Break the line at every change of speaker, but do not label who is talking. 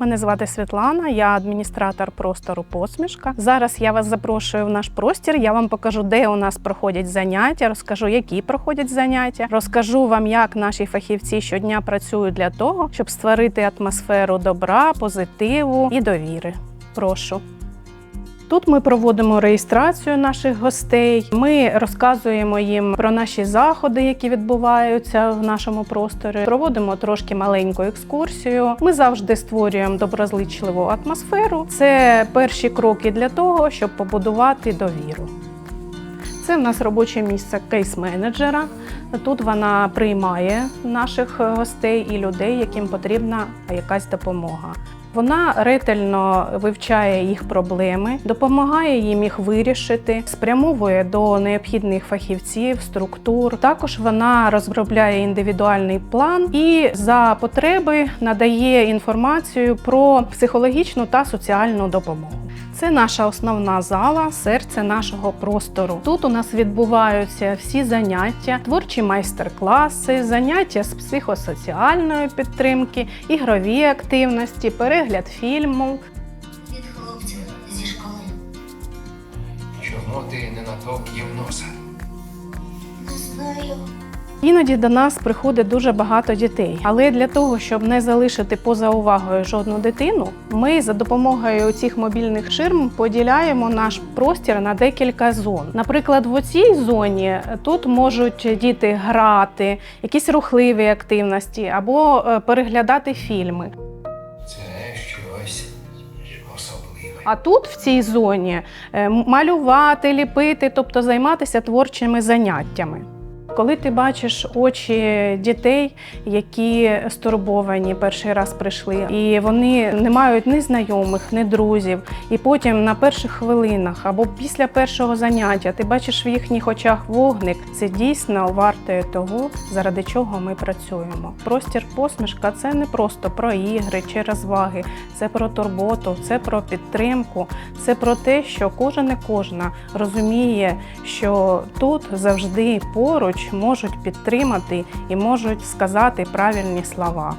Мене звати Світлана, я адміністратор простору посмішка. Зараз я вас запрошую в наш простір. Я вам покажу, де у нас проходять заняття, розкажу, які проходять заняття. Розкажу вам, як наші фахівці щодня працюють для того, щоб створити атмосферу добра, позитиву і довіри. Прошу. Тут ми проводимо реєстрацію наших гостей. Ми розказуємо їм про наші заходи, які відбуваються в нашому просторі. Проводимо трошки маленьку екскурсію. Ми завжди створюємо доброзичливу атмосферу. Це перші кроки для того, щоб побудувати довіру. Це в нас робоче місце кейс-менеджера. Тут вона приймає наших гостей і людей, яким потрібна якась допомога. Вона ретельно вивчає їх проблеми, допомагає їм їх вирішити, спрямовує до необхідних фахівців, структур. Також вона розробляє індивідуальний план і за потреби надає інформацію про психологічну та соціальну допомогу. Це наша основна зала, серце нашого простору. Тут у нас відбуваються всі заняття, творчі майстер-класи, заняття з психосоціальної підтримки, ігрові активності, перегляд фільму.
від хлопців зі школи.
Чому ти не натовп'їв носа?
Не знаю.
Іноді до нас приходить дуже багато дітей, але для того, щоб не залишити поза увагою жодну дитину, ми за допомогою цих мобільних ширм поділяємо наш простір на декілька зон. Наприклад, в цій зоні тут можуть діти грати, якісь рухливі активності або е, переглядати фільми.
Це щось.
А тут в цій зоні е, малювати, ліпити, тобто займатися творчими заняттями. Коли ти бачиш очі дітей, які стурбовані перший раз прийшли, і вони не мають ні знайомих, ні друзів, і потім на перших хвилинах або після першого заняття ти бачиш в їхніх очах вогник, це дійсно вартує того, заради чого ми працюємо. Простір посмішка це не просто про ігри чи розваги, це про турботу, це про підтримку, це про те, що кожен і кожна розуміє, що тут завжди поруч можуть підтримати і можуть сказати правильні слова.